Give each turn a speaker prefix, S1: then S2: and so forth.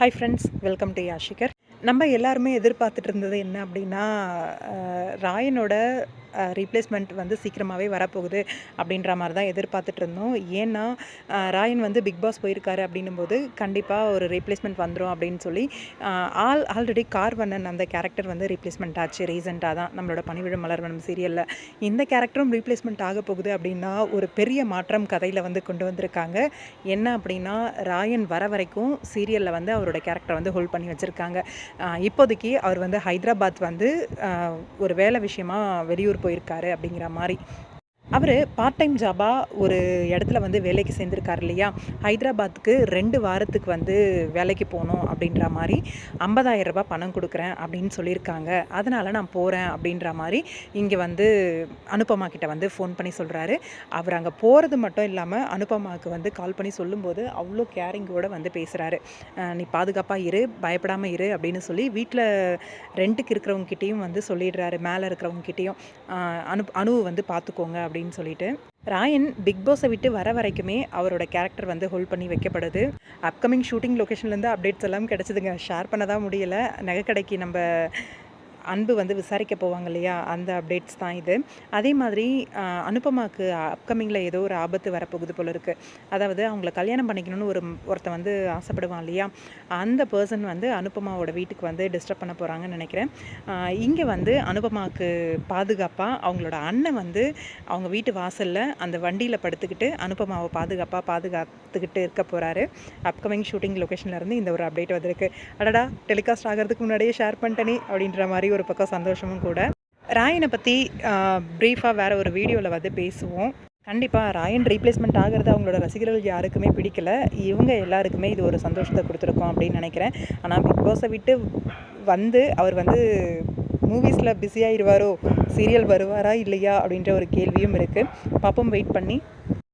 S1: Hi friends welcome to யாஷிகர் நம்ம எல்லாருமே எதிர்பார்த்துட்டு இருந்தது என்ன அப்படின்னா ராயனோட ரீப்ளேஸ்மெண்ட் வந்து சீக்கிரமாகவே வரப்போகுது அப்படின்ற மாதிரி தான் எதிர்பார்த்துட்டு இருந்தோம். ஏன்னா ராயன் வந்து பிக் பாஸ் போயிருக்காரு அப்படின்னும் போது கண்டிப்பாக ஒரு ரீப்ளேஸ்மெண்ட் வந்துடும் அப்படின்னு சொல்லி ஆல் ஆல்ரெடி கார்வண்ணன் அந்த கேரக்டர் வந்து ரீப்ளேஸ்மெண்ட் ஆச்சு ரீசெண்டாக தான். நம்மளோட பணிவிட மலர்வனம் சீரியலில் இந்த கேரக்டரும் ரீப்ளேஸ்மெண்ட் ஆக போகுது அப்படின்னா ஒரு பெரிய மாற்றம் கதையில் வந்து கொண்டு வந்திருக்காங்க. என்ன அப்படின்னா ராயன் வர வரைக்கும் சீரியலில் வந்து அவரோட கேரக்டரை வந்து ஹோல்ட் பண்ணி வச்சுருக்காங்க. இப்போதைக்கு அவர் வந்து ஹைதராபாத் வந்து ஒரு வேலை விஷயமா வெளியூர் போயிருக்காரு அப்படிங்கிற மாதிரி. அவர் பார்ட் டைம் ஜாபாக ஒரு இடத்துல வந்து வேலைக்கு சேர்ந்துருக்காரு இல்லையா? ஹைதராபாத்துக்கு ரெண்டு வாரத்துக்கு வந்து வேலைக்கு போகணும் அப்படின்ற மாதிரி 50000 ரூபாய் பணம் கொடுக்குறேன் அப்படின்னு சொல்லியிருக்காங்க. அதனால் நான் போகிறேன் அப்படின்ற மாதிரி இங்கே வந்து அனுபமா கிட்ட வந்து ஃபோன் பண்ணி சொல்கிறாரு அவர் அங்கே போகிறது மட்டும் இல்லாமல் அனுபமாவுக்கு வந்து கால் பண்ணி சொல்லும்போது அவ்வளோ கேரிங்கோட வந்து பேசுகிறாரு நீ பாதுகாப்பாக இரு பயப்படாமல் இரு அப்படின்னு சொல்லி வீட்டில் ரெண்ட்டுக்கு இருக்கிறவங்ககிட்டயும் வந்து சொல்லிடுறாரு. மேலே இருக்கிறவங்ககிட்டயும் அனு அணுவை வந்து பார்த்துக்கோங்க அப்படின்னு சொல்லிட்டு. ராயன் பிக் பாஸை விட்டு வர வரைக்குமே அவரோட கேரக்டர் வந்து ஹோல்ட் பண்ணி வைக்கப்படுது. அப்கமிங் ஷூட்டிங் லொக்கேஷன்லேருந்து அப்டேட்ஸ் எல்லாம் கிடச்சிதுங்க. ஷேர் பண்ண தான் முடியல. நகைக்கடைக்கு நம்ம அன்பு வந்து விசாரிக்க போவாங்க இல்லையா? அந்த அப்டேட்ஸ் தான் இது. அதே மாதிரி அனுபமாவுக்கு அப்கமிங்கில் ஏதோ ஒரு ஆபத்து வரப்போகுது போல இருக்குது அதாவது அவங்கள கல்யாணம் பண்ணிக்கணும்னு ஒரு ஒருத்தன் வந்து ஆசைப்படுவான் இல்லையா? அந்த பர்சன் வந்து அனுபமாவோட வீட்டுக்கு வந்து டிஸ்டர்ப் பண்ண போகிறாங்கன்னு நினைக்கிறேன். இங்கே வந்து அனுபமாவுக்கு பாதுகாப்பாக அவங்களோட அண்ணன் வந்து அவங்க வீட்டு வாசலில் அந்த வண்டியில் படுத்துக்கிட்டு அனுபமாவை பாதுகாப்பாக பாதுகாத்துக்கிட்டு இருக்க போகிறாரு அப்கமிங் ஷூட்டிங் லொக்கேஷன்லேருந்து இந்த ஒரு அப்டேட் வந்திருக்கு. அடடா டெலிகாஸ்ட் ஆகிறதுக்கு முன்னாடியே ஷேர் பண்ணிட்டேனே அப்படின்ற மாதிரி மாதிரி ஒரு பக்கம் சந்தோஷமும் கூட. ராயனை பற்றி ப்ரீஃபாக வேறு ஒரு வீடியோவில் வந்து பேசுவோம். கண்டிப்பாக ராயன் ரீப்ளேஸ்மெண்ட் ஆகிறது அவங்களோட ரசிகர்கள் யாருக்குமே பிடிக்கல. இவங்க எல்லாருக்குமே இது ஒரு சந்தோஷத்தை கொடுத்துருக்கோம் அப்படின்னு நினைக்கிறேன். ஆனால் பிக் பாஸை விட்டு வந்து அவர் வந்து மூவிஸில் பிஸியாகிடுவாரோ சீரியல் வருவாரா இல்லையா அப்படின்ற ஒரு கேள்வியும் இருக்குது பாப்போம் வெயிட் பண்ணி.